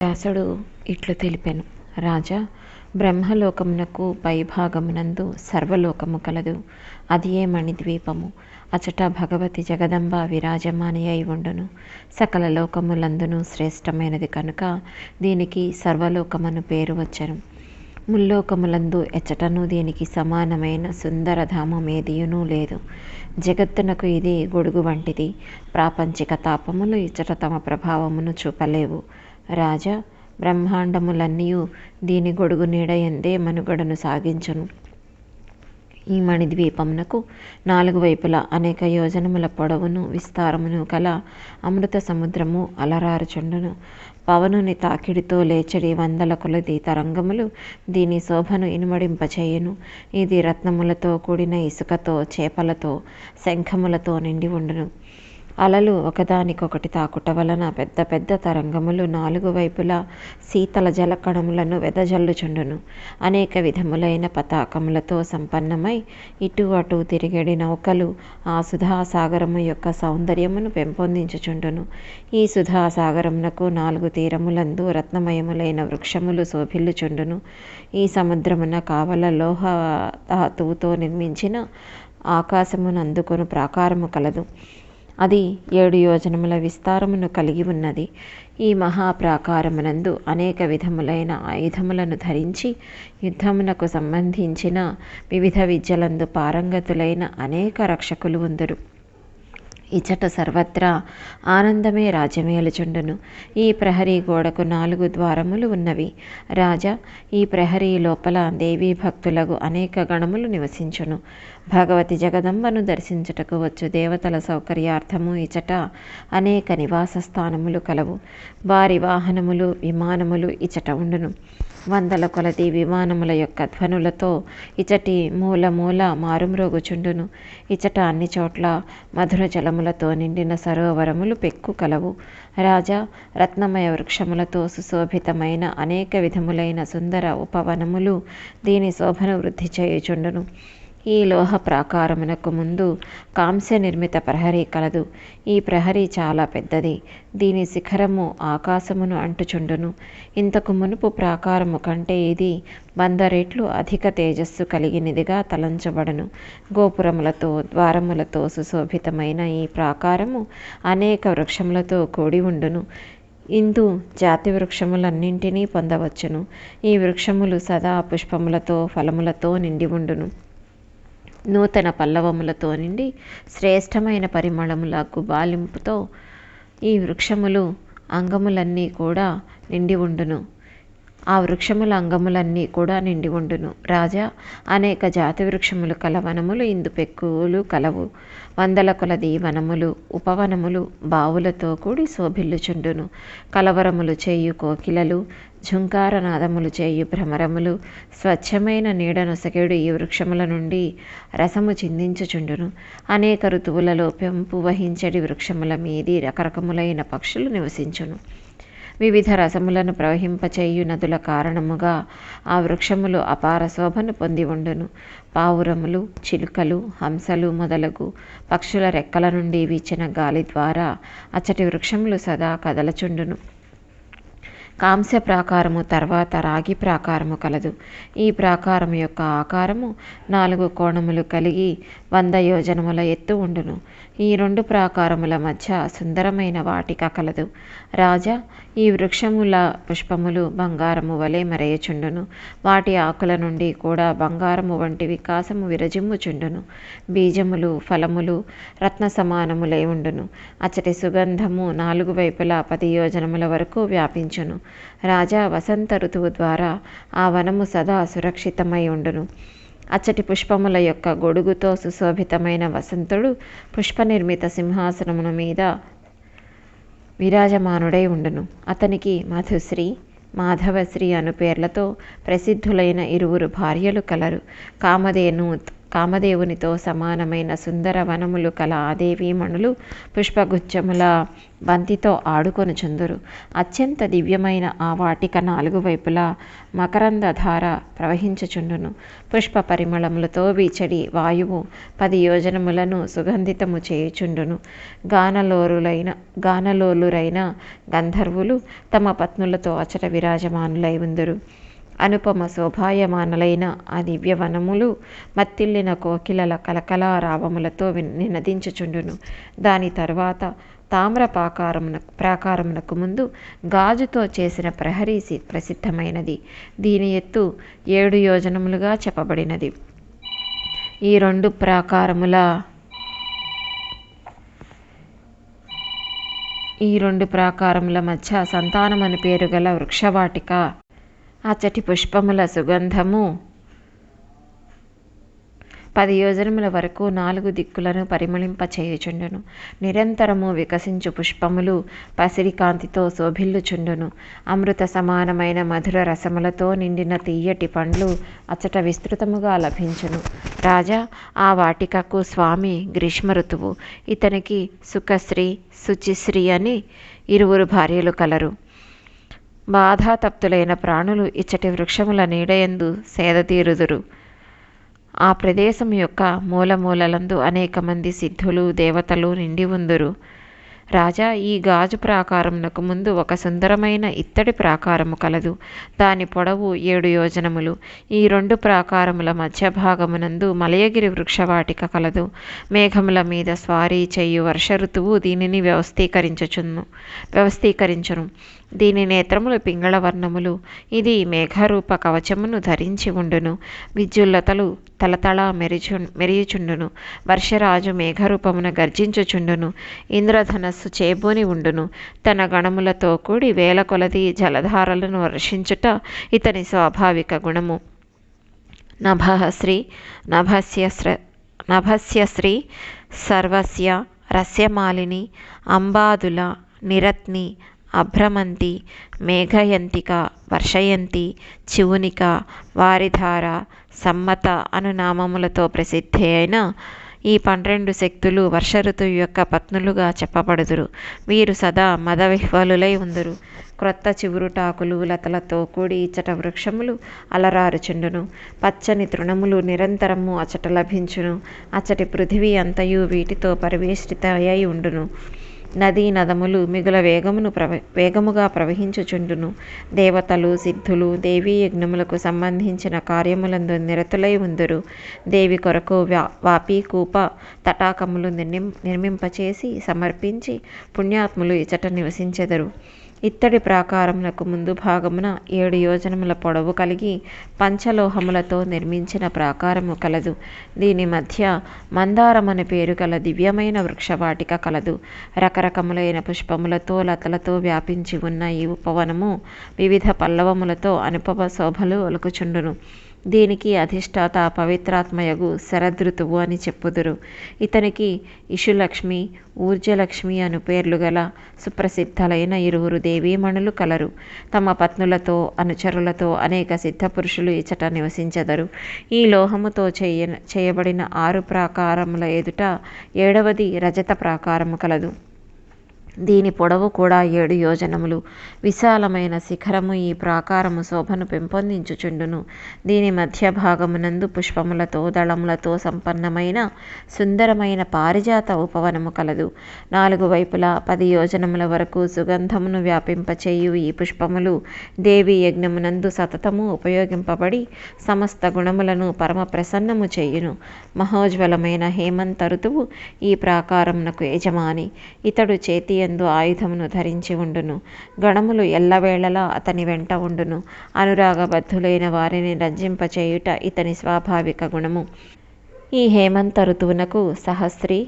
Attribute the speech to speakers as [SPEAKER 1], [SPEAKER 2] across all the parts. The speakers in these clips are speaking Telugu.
[SPEAKER 1] వ్యాసుడు ఇట్లు తెలిపెను. రాజా బ్రహ్మలోకమునకు పైభాగమునందు సర్వలోకము కలదు. అది ఏ మణిద్వీపము? అచట భగవతి జగదంబ విరాజమాని అయి ఉండును. సకల లోకములందును శ్రేష్టమైనది కనుక దీనికి సర్వలోకమను పేరు వచ్చను. ముల్లోకములందు ఎచ్చటను దీనికి సమానమైన సుందరధామం ఏదియునూ లేదు. జగత్తునకు ఇది గొడుగు వంటిది. ప్రాపంచిక తాపములు ఇచ్చట తమ ప్రభావమును చూపలేవు. రాజా బ్రహ్మాండములన్నీయు దీని గొడుగు నీడయందే మనుగడను సాగించును. ఈ మణిద్వీపమునకు నాలుగు వైపులా అనేక యోజనముల పొడవును విస్తారమును కల అమృత సముద్రము అలరారుచుండును. పవనుని తాకిడితో లేచడి వందల కొలది తరంగములు దీని శోభను ఇనుమడింపచేయును. ఇది రత్నములతో కూడిన ఇసుకతో చేపలతో శంఖములతో నిండి ఉండును. అలలు ఒకదానికొకటి తాకుట వలన పెద్ద పెద్ద తరంగములు నాలుగు వైపులా శీతల జలకణములను వెదజల్లుచుండును. అనేక విధములైన పతాకములతో సంపన్నమై ఇటు అటు తిరిగడి నౌకలు ఆ సుధాసాగరము యొక్క సౌందర్యమును పెంపొందించుచుండును. ఈ సుధాసాగరమునకు నాలుగు తీరములందు రత్నమయములైన వృక్షములు శోభిల్లుచుండును. ఈ సముద్రమున కావల లోహ ధాతువుతో నిర్మించిన ఆకాశమునందుకొను ప్రాకారము కలదు. అది ఏడు యోజనముల విస్తారమును కలిగి ఉన్నది. ఈ మహాప్రాకారమునందు అనేక విధములైన ఆయుధములను ధరించి యుద్ధమునకు సంబంధించిన వివిధ విద్యలందు పారంగతులైన అనేక రక్షకులు ఉందరు. ఇచట సర్వత్రా ఆనందమే రాజమేలుచుండును ఈ ప్రహరీ గోడకు నాలుగు ద్వారములు ఉన్నవి. రాజా ఈ ప్రహరీ లోపల దేవీ భక్తులకు అనేక గణములు నివసించును. భగవతి జగదంబను దర్శించుటకు వచ్చు. దేవతల సౌకర్యార్థము ఇచట అనేక నివాస స్థానములు కలవు. వారి వాహనములు విమానములు ఇచట ఉండును. వందల కొలది విమానముల యొక్క ధ్వనులతో ఇచటి మూల మూల మారుమ్రోగుచుండును. ఇచట అన్ని చోట్ల మధుర జలములతో నిండిన సరోవరములు పెక్కు కలవు. రాజా రత్నమయ వృక్షములతో సుశోభితమైన అనేక విధములైన సుందర ఉపవనములు దీని శోభను వృద్ధి చేయుచుండును. ఈ లోహ ప్రాకారమునకు ముందు కాంస్య నిర్మిత ప్రహరీ కలదు. ఈ ప్రహరీ చాలా పెద్దది. దీని శిఖరము ఆకాశమును అంటుచుండును. ఇంతకు మునుపు ప్రాకారము కంటే ఇది వంద రెట్లు అధిక తేజస్సు కలిగినదిగా తలంచబడను. గోపురములతో ద్వారములతో సుశోభితమైన ఈ ప్రాకారము అనేక వృక్షములతో కూడి ఉండును. ఇందు జాతి వృక్షములన్నింటినీ పొందవచ్చును. ఈ వృక్షములు సదా పుష్పములతో ఫలములతో నిండి ఉండును. నూతన పల్లవములతో నిండి శ్రేష్టమైన పరిమళముల గుబాలింపుతో ఈ వృక్షములు అంగములన్నీ కూడా నిండి ఉండును. ఆ వృక్షముల అంగములన్నీ కూడా నిండి ఉండును. రాజా అనేక జాతి వృక్షములు కల వనములు ఇందు పెక్కులు కలవు. వందల కొలది వనములు ఉపవనములు బావులతో కూడి శోభిల్లుచుండును. కలవరములు చేయు కోకిలలు ఝుంకారనాదములు చేయు భ్రమరములు స్వచ్ఛమైన నీడనొసగేడు ఈ వృక్షముల నుండి రసము చిందించుచుండును. అనేక ఋతువులలో పెంపు వహించడి వృక్షముల మీది రకరకములైన పక్షులు నివసించును. వివిధ రసములను ప్రవహింపచేయు నదుల కారణముగా ఆ వృక్షములు అపార శోభను పొంది ఉండును. పావురములు చిలుకలు హంసలు మొదలగు పక్షుల రెక్కల నుండి వీచిన గాలి ద్వారా అచ్చటి వృక్షములు సదా కదలచుండును. కాంస్య ప్రాకారము తర్వాత రాగి ప్రాకారము కలదు. ఈ ప్రాకారము యొక్క ఆకారము నాలుగు కోణములు కలిగి వంద యోజనముల ఎత్తు ఉండును. ఈ రెండు ప్రాకారముల మధ్య సుందరమైన వాటిక కలదు. రాజా ఈ వృక్షముల పుష్పములు బంగారము వలె మరయచుండును. వాటి ఆకుల నుండి కూడా బంగారము వంటి వికాసము విరజిమ్ముచుండును. బీజములు ఫలములు రత్న సమానములై ఉండును. అచ్చటి సుగంధము నాలుగు వైపులా పది యోజనముల వరకు వ్యాపించును. రాజా వసంత ఋతువు ద్వారా ఆ వనము సదా సురక్షితమై ఉండును. అచ్చటి పుష్పముల యొక్క గొడుగుతో సుశోభితమైన వసంతుడు పుష్ప నిర్మిత సింహాసనమున మీద విరాజమానుడై ఉండును. అతనికి మధుశ్రీ మాధవశ్రీ అను పేర్లతో ప్రసిద్ధులైన ఇరువురు భార్యలు కలరు. కామధేను కామదేవునితో సమానమైన సుందర వనములు కల ఆ పుష్పగుచ్చముల బంతితో ఆడుకొనుచుందురు అత్యంత దివ్యమైన ఆ వాటిక నాలుగు వైపులా మకరందధార ప్రవహించుచుండును. పుష్ప పరిమళములతో వీచడి వాయువు పది యోజనములను సుగంధితము చేయుచుండును. గానలోరులైన గానలోలురైన గంధర్వులు తమ పత్నులతో అచట విరాజమానులై ఉందరు. అనుపమ శోభాయమానలైన ఆ దివ్యవనములు మత్తిల్లిన కోకిలల కలకలారావములతో నినదించుచుండును. దాని తర్వాత తామ్ర పాకారమున ప్రాకారమునకు ముందు గాజుతో చేసిన ప్రహరీ ప్రసిద్ధమైనది. దీని ఎత్తు ఏడు యోజనములుగా చెప్పబడినది. ఈ రెండు ప్రాకారముల ఈ రెండు ప్రాకారముల మధ్య సంతానమని పేరు గల వృక్షవాటిక అచ్చటి పుష్పముల సుగంధము. పది యోజనముల వరకు నాలుగు దిక్కులను పరిమళింపచేయుచుండును. నిరంతరము వికసించు పుష్పములు పసిరికాంతితో శోభిల్లుచుండును. అమృత సమానమైన మధుర రసములతో నిండిన తీయటి పండ్లు అచ్చట విస్తృతముగా లభించును. రాజా ఆ వాటికకు స్వామి గ్రీష్మ ఋతువు ఇతనికి సుఖశ్రీ శుచిశ్రీ అని ఇరువురు భార్యలు కలరు. బాధాతప్తులైన ప్రాణులు ఇచ్చటి వృక్షముల నీడయందు సేదతీరుదురు. ఆ ప్రదేశం యొక్క మూలమూలలందు అనేక మంది సిద్ధులు దేవతలు నిండి ఉందురు. రాజా ఈ గాజు ప్రాకారమునకు ముందు ఒక సుందరమైన ఇత్తడి ప్రాకారము కలదు. దాని పొడవు ఏడు యోజనములు. ఈ రెండు ప్రాకారముల మధ్య భాగమునందు మలయగిరి వృక్షవాటిక కలదు. మేఘముల మీద స్వారీ చెయ్యు వర్ష ఋతువు దీనిని వ్యవస్థీకరించుచును వ్యవస్థీకరించును. దీని నేత్రములు పింగళ వర్ణములు. ఇది మేఘరూప కవచమును ధరించి ఉండును. విద్యుల్లతలు తలతళ మెరిచు మెరియుచుండును. వర్షరాజు మేఘరూపమున గర్జించుచుండును. ఇంద్రధనస్సు చేబూని ఉండును. తన గణములతో కూడి వేల కొలది జలధారలను వర్షించుట ఇతని స్వాభావిక గుణము. నభశ్రీ నభస్య నభస్యశ్రీ సర్వస్య రస్యమాలిని అంబాదుల నిరత్ని అభ్రమంతి మేఘయంతిక వర్షయంతి చివునిక వారిధార సమ్మత అను నామములతో ప్రసిద్ధి అయిన ఈ పన్నెండు శక్తులు వర్ష ఋతువు యొక్క పత్నులుగా చెప్పబడుదురు. వీరు సదా మదవిహ్వలులై ఉందురు. క్రొత్త చివురుటాకులు లతలతో కూడి ఇచ్చట వృక్షములు అలరారుచుండును. పచ్చని తృణములు నిరంతరము అచట లభించును. అచ్చటి పృథివీ అంతయు వీటితో పరివేష్టితయ్యి ఉండును. నదీ నదములు మిగుల వేగమును ప్రవ వేగముగా ప్రవహించుచుండును. దేవతలు సిద్ధులు దేవీ యజ్ఞములకు సంబంధించిన కార్యములందు నిరతులై ఉందురు. దేవి కొరకు వ్యా వాపి కూప తటాకములు నిర్మిం నిర్మింపచేసి సమర్పించి పుణ్యాత్ములు ఇచట నివసించెదరు. ఇత్తడి ప్రాకారమునకు ముందు భాగమున ఏడు యోజనముల పొడవు కలిగి పంచలోహములతో నిర్మించిన ప్రాకారము కలదు. దీని మధ్య మందారమని పేరు గల దివ్యమైన వృక్షవాటిక కలదు. రకరకములైన పుష్పములతో లతలతో వ్యాపించి ఉన్న ఈ ఉపవనము వివిధ పల్లవములతో అనుపమ శోభలు ఒలుకుచుండును. దీనికి అధిష్టాత పవిత్రాత్మయగు శరదృతువు అని చెప్పుదురు. ఇతనికి ఇషులక్ష్మి ఊర్జలక్ష్మి అను పేర్లు గల సుప్రసిద్ధలైన ఇరువురు దేవీమణులు కలరు. తమ పత్నులతో అనుచరులతో అనేక సిద్ధపురుషులు ఇచట నివసించెదరు. ఈ లోహముతో చేయ చేయబడిన ఆరు ప్రాకారముల ఎదుట ఏడవది రజత ప్రాకారము కలదు. దీని పొడవు కూడా ఏడు యోజనములు. విశాలమైన శిఖరము ఈ ప్రాకారము శోభను పెంపొందించుచుండును. దీని మధ్య భాగమునందు పుష్పములతో దళములతో సంపన్నమైన సుందరమైన పారిజాత ఉపవనము కలదు. నాలుగు వైపులా పది యోజనముల వరకు సుగంధమును వ్యాపింపచేయు ఈ పుష్పములు దేవి యజ్ఞమునందు సతతము ఉపయోగింపబడి సమస్త గుణములను పరమ ప్రసన్నము చేయును. మహోజ్వలమైన హేమంత ఋతువు ఈ ప్రాకారమునకు యజమాని. ఇతడు చేతి ఎందు ఆయుధమును ధరించి ఉండును. గణములు ఎల్లవేళలా అతని వెంట ఉండును. అనురాగబద్ధులైన వారిని రంజింపచేయుట ఇతని స్వాభావిక గుణము. ఈ హేమంత ఋతువునకు సహస్రి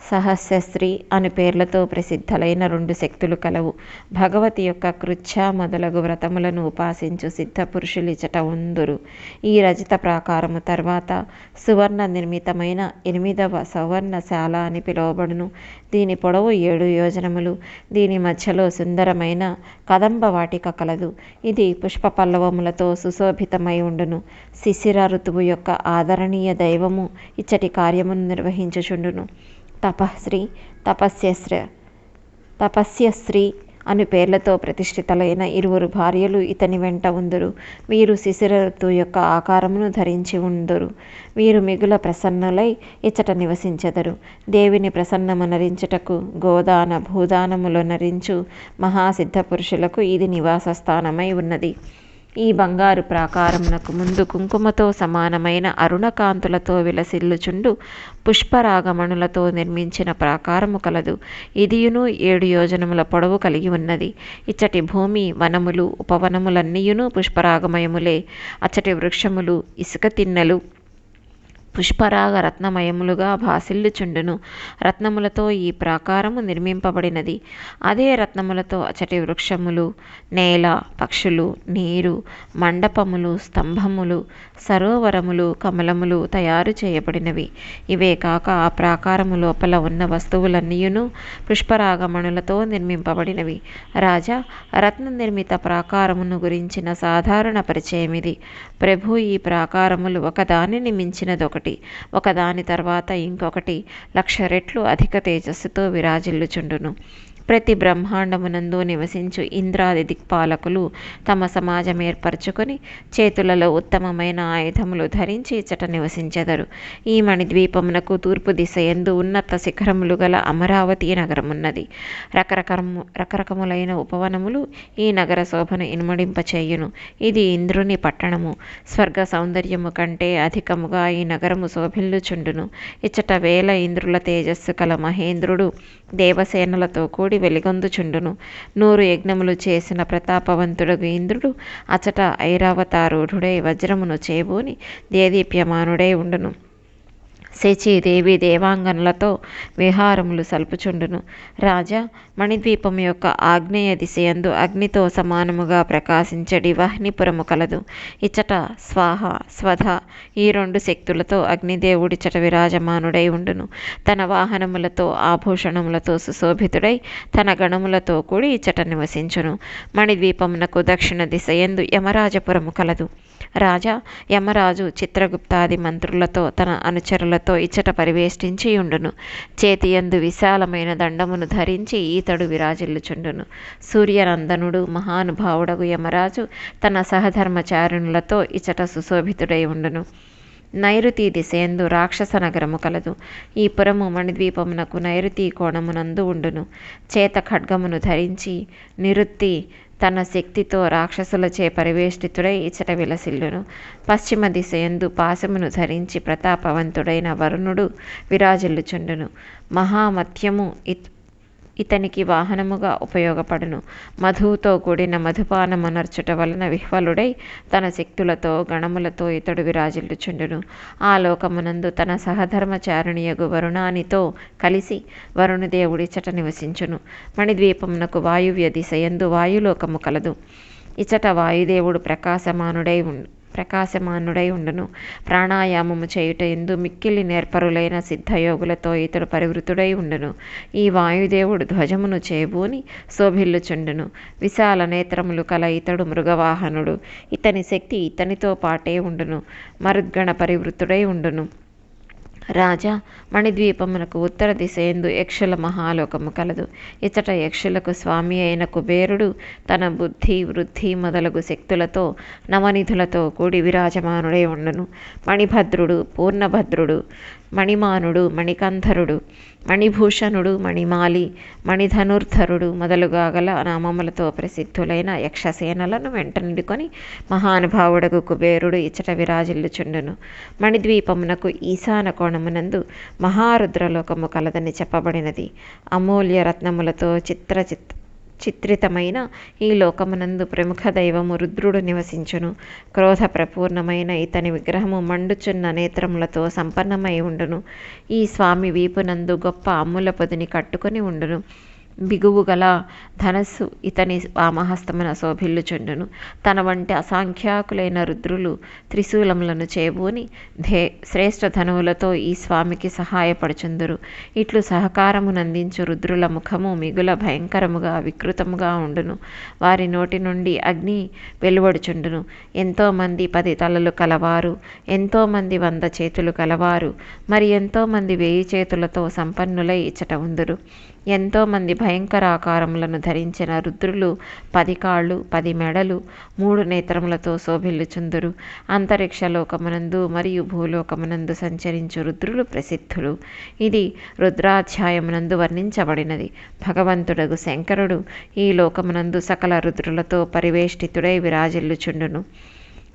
[SPEAKER 1] సహస్రశ్రీ అను పేర్లతో ప్రసిద్ధులైన రెండు శక్తులు కలవు. భగవతి యొక్క కృచ్ఛ మొదలగు వ్రతములను ఉపాసించు సిద్ధ పురుషులిచట ఉందురు. ఈ రజిత ప్రాకారము తర్వాత సువర్ణ నిర్మితమైన ఎనిమిదవ సవర్ణశాల అని పిలువబడును. దీని పొడవు ఏడు యోజనములు. దీని మధ్యలో సుందరమైన కదంబ వాటిక కలదు. ఇది పుష్ప పల్లవములతో సుశోభితమై ఉండును. శిశిర ఋతువు యొక్క ఆదరణీయ దైవము ఇచ్చటి కార్యమును నిర్వహించుచుండును. తపశ్రీ తపస్యశ్రీ తపస్యశ్రీ అను పేర్లతో ప్రతిష్ఠితలైన ఇరువురు భార్యలు ఇతని వెంట ఉందురు. వీరు శిశిర యొక్క ఆకారమును ధరించి ఉందురు. వీరు మిగుల ప్రసన్నులై ఇచ్చట నివసించెదరు. దేవిని ప్రసన్నమునరించుటకు గోదాన భూదానములు నరించు మహాసిద్ధ పురుషులకు ఇది నివాస స్థానమై ఉన్నది. ఈ బంగారు ప్రాకారమునకు ముందు కుంకుమతో సమానమైన అరుణకాంతులతో విలసిల్లుచుండు పుష్పరాగమణులతో నిర్మించిన ప్రాకారము కలదు. ఇదియును ఏడు యోజనముల పొడవు కలిగి ఉన్నది. ఇచ్చటి భూమి వనములు ఉపవనములన్నీయును పుష్పరాగమయములే. అచ్చటి వృక్షములు ఇసుక తిన్నెలు పుష్పరాగ రత్నమయములుగా భాసిల్లుచుండును. రత్నములతో ఈ ప్రాకారము నిర్మింపబడినది. అదే రత్నములతో అచటి వృక్షములు నేల పక్షులు నీరు మండపములు స్తంభములు సరోవరములు కమలములు తయారు చేయబడినవి. ఇవే కాక ఆ ప్రాకారము లోపల ఉన్న వస్తువులన్నీయును పుష్పరాగమణులతో నిర్మింపబడినవి. రాజా రత్న నిర్మిత ప్రాకారమును గురించిన సాధారణ పరిచయం ఇది ప్రభు ఈ ప్రాకారములు ఒకదానిని మించినదొకటి. ఒకదాని తర్వాత ఇంకొకటి లక్ష రెట్లు అధిక తేజస్సుతో విరాజిల్లుచుండును. ప్రతి బ్రహ్మాండమునందు నివసించు ఇంద్రాది దిక్పాలకులు తమ సమాజం ఏర్పరచుకొని చేతులలో ఉత్తమమైన ఆయుధములు ధరించి ఇచ్చట నివసించెదరు. ఈ మణిద్వీపమునకు తూర్పు దిశ ఎందు ఉన్నత శిఖరములు గల అమరావతి నగరమున్నది. రకరకము రకరకములైన ఉపవనములు ఈ నగర శోభను ఇనుమడింపచేయును. ఇది ఇంద్రుని పట్టణము. స్వర్గ సౌందర్యము కంటే అధికముగా ఈ నగరము శోభిల్లుచుండును. ఇచ్చట వేల ఇంద్రుల తేజస్సు కల మహేంద్రుడు దేవసేనలతో కూడి వెలిగొందుచుండును. నూరు యజ్ఞములు చేసిన ప్రతాపవంతుడగు ఇంద్రుడు అచట ఐరావతారూఢుడై వజ్రమును చేబూని దేదీప్యమానుడై ఉండును. శచీదేవి దేవాంగనులతో విహారములు సల్పుచుండును. రాజా మణిద్వీపం యొక్క ఆగ్నేయ దిశయందు అగ్నితో సమానముగా ప్రకాశించడి వహ్నిపురము కలదు. ఇచ్చట స్వాహ స్వధ ఈ రెండు శక్తులతో అగ్నిదేవుడిచట విరాజమానుడై ఉండును. తన వాహనములతో ఆభూషణములతో సుశోభితుడై తన గణములతో కూడి ఇచ్చట నివసించును. మణిద్వీపమునకు దక్షిణ దిశయందు యమరాజపురము కలదు. రాజా యమరాజు చిత్రగుప్తాది మంత్రులతో తన అనుచరులతో ఇచ్చట పరివేష్టించి ఉండును. చేతియందు విశాలమైన దండమును ధరించి ఈతడు విరాజిల్లుచుండును. సూర్యనందనుడు మహానుభావుడగు యమరాజు తన సహధర్మచారుణులతో ఇచ్చట సుశోభితుడై ఉండును. నైరుతి దిశయందు రాక్షస నగరము కలదు. ఈ పురము మణిద్వీపమునకు నైరుతి కోణమునందు ఉండును. చేత ఖడ్గమును ధరించి నిరుత్తి తన శక్తితో రాక్షసులచే పరివేష్టితుడై ఇచ్చట విలసిల్లును. పశ్చిమ దిశయందు పాశమును ధరించి ప్రతాపవంతుడైన వరుణుడు విరాజిల్లుచుండును. మహామత్యము ఇత్ ఇతనికి వాహనముగా ఉపయోగపడును. మధువుతో కూడిన మధుపానమునర్చుట వలన విహ్వలుడై తన శక్తులతో గణములతో ఇతడు విరాజిల్లుచుండును. ఆ లోకమునందు తన సహధర్మచారిణియగు వరుణానితో కలిసి వరుణదేవుడిచట నివసించును. మణిద్వీపమునకు వాయువ్య దిశయందు వాయులోకము కలదు. ఇచట వాయుదేవుడు ప్రకాశమానుడై ప్రకాశమానుడై ఉండును. ప్రాణాయామము చేయుట ఎందు మిక్కిలి నేర్పరులైన సిద్ధయోగులతో ఇతడు పరివృతుడై ఉండును. ఈ వాయుదేవుడు ధ్వజమును చేబూని శోభిల్లుచుండును. విశాల నేత్రములు కల ఇతడు మృగవాహనుడు. ఇతని శక్తి ఇతనితో పాటే ఉండును. మరుద్గణ పరివృతుడై ఉండును. రాజా మణిద్వీపమునకు ఉత్తర దిశ ఎందు యక్షుల మహాలోకము కలదు. ఇచ్చట యక్షులకు స్వామి అయిన కుబేరుడు తన బుద్ధి వృద్ధి మొదలగు శక్తులతో నవనిధులతో కూడి విరాజమానుడే ఉండును. మణిభద్రుడు పూర్ణభద్రుడు మణిమానుడు మణికంధరుడు మణిభూషణుడు మణిమాలి మణిధనుర్ధరుడు మొదలుగా గల నామములతో ప్రసిద్ధులైన యక్షసేనలను వెంట మహానుభావుడకు కుబేరుడు ఇచ్చట విరాజిల్లుచుండును. మణిద్వీపమునకు ఈశాన కోణమునందు మహారుద్రలోకము కలదని చెప్పబడినది. అమూల్య రత్నములతో చిత్ర చిత్ చిత్రితమైన ఈ లోకమునందు ప్రముఖ దైవము రుద్రుడు నివసించును. క్రోధ ప్రపూర్ణమైన ఇతని విగ్రహము మండుచున్న నేత్రములతో సంపన్నమై ఉండును. ఈ స్వామి వీపునందు గొప్ప అమ్ముల పొదిని కట్టుకొని ఉండును. బిగువు గల ధనస్సు ఇతని వామహస్తమున శోభిల్లుచుండును తన వంటి అసంఖ్యాకులైన రుద్రులు త్రిశూలములను చేబూని ధే శ్రేష్ఠ ధనువులతో ఈ స్వామికి సహాయపడుచుందురు. ఇట్లు సహకారమునందించు రుద్రుల ముఖము మిగుల భయంకరముగా వికృతముగా ఉండును. వారి నోటి నుండి అగ్ని వెలువడుచుండును. ఎంతోమంది పది తలలు కలవారు ఎంతోమంది వంద చేతులు కలవారు మరి ఎంతోమంది వేయి చేతులతో సంపన్నులై ఇచ్చట ఉందురు. ఎంతోమంది భయంకర ఆకారములను ధరించిన రుద్రులు పది కాళ్ళు పది మెడలు మూడు నేత్రములతో శోభిల్లుచుందురు. అంతరిక్ష లోకమునందు మరియు భూలోకమునందు సంచరించు రుద్రులు ప్రసిద్ధులు. ఇది రుద్రాధ్యాయమునందు వర్ణించబడినది. భగవంతుడగు శంకరుడు ఈ లోకమునందు సకల రుద్రులతో పరివేష్టితుడై విరాజిల్లుచుండును.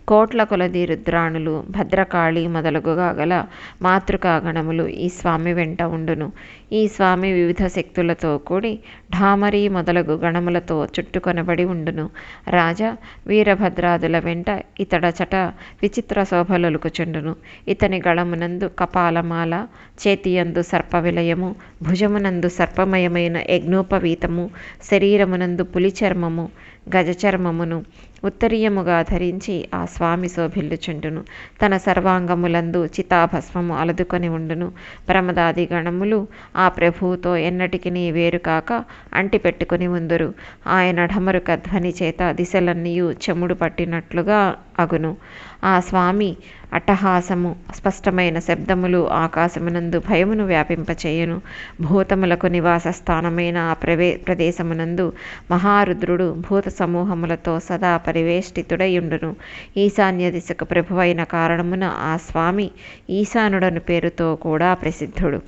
[SPEAKER 1] కోట్ల కొలది రుద్రాణులు భద్రకాళి మొదలగుగా గల మాతృకా గణములు ఈ స్వామి వెంట ఉండును. ఈ స్వామి వివిధ శక్తులతో కూడి ఢామరి మొదలగు గణములతో చుట్టుకొనబడి ఉండును. రాజా వీరభద్రాదుల వెంట ఇతడ చట విచిత్ర శోభలొలుకుచుండును ఇతని గళమునందు కపాలమాల చేతియందు సర్ప విలయము భుజమునందు సర్పమయమైన యజ్ఞోపవీతము శరీరమునందు పులి చర్మము గజచర్మమును ఉత్తరీయముగా ధరించి ఆ స్వామి శోభిల్లుచుండును. తన సర్వాంగములందు చితాభస్మము అలదుకొని ఉండును. ప్రమదాది గణములు ఆ ప్రభువుతో ఎన్నటికి వేరుకాక అంటిపెట్టుకుని ఉందురు. ఆయన ఢమరుక ధ్వని చేత దిశలన్నీయు చెముడు పట్టినట్లుగా అగును ఆ స్వామి అట్టహాసము స్పష్టమైన శబ్దములు ఆకాశమునందు భయమును వ్యాపింపచేయును. భూతములకు నివాస స్థానమైన ఆ ప్రవే ప్రదేశమునందు మహారుద్రుడు భూత సమూహములతో సదా పరివేష్టితుడయుండును. ఈశాన్య దిశకు ప్రభువైన కారణమున ఆ స్వామి ఈశానుడను పేరుతో కూడా ప్రసిద్ధుడు.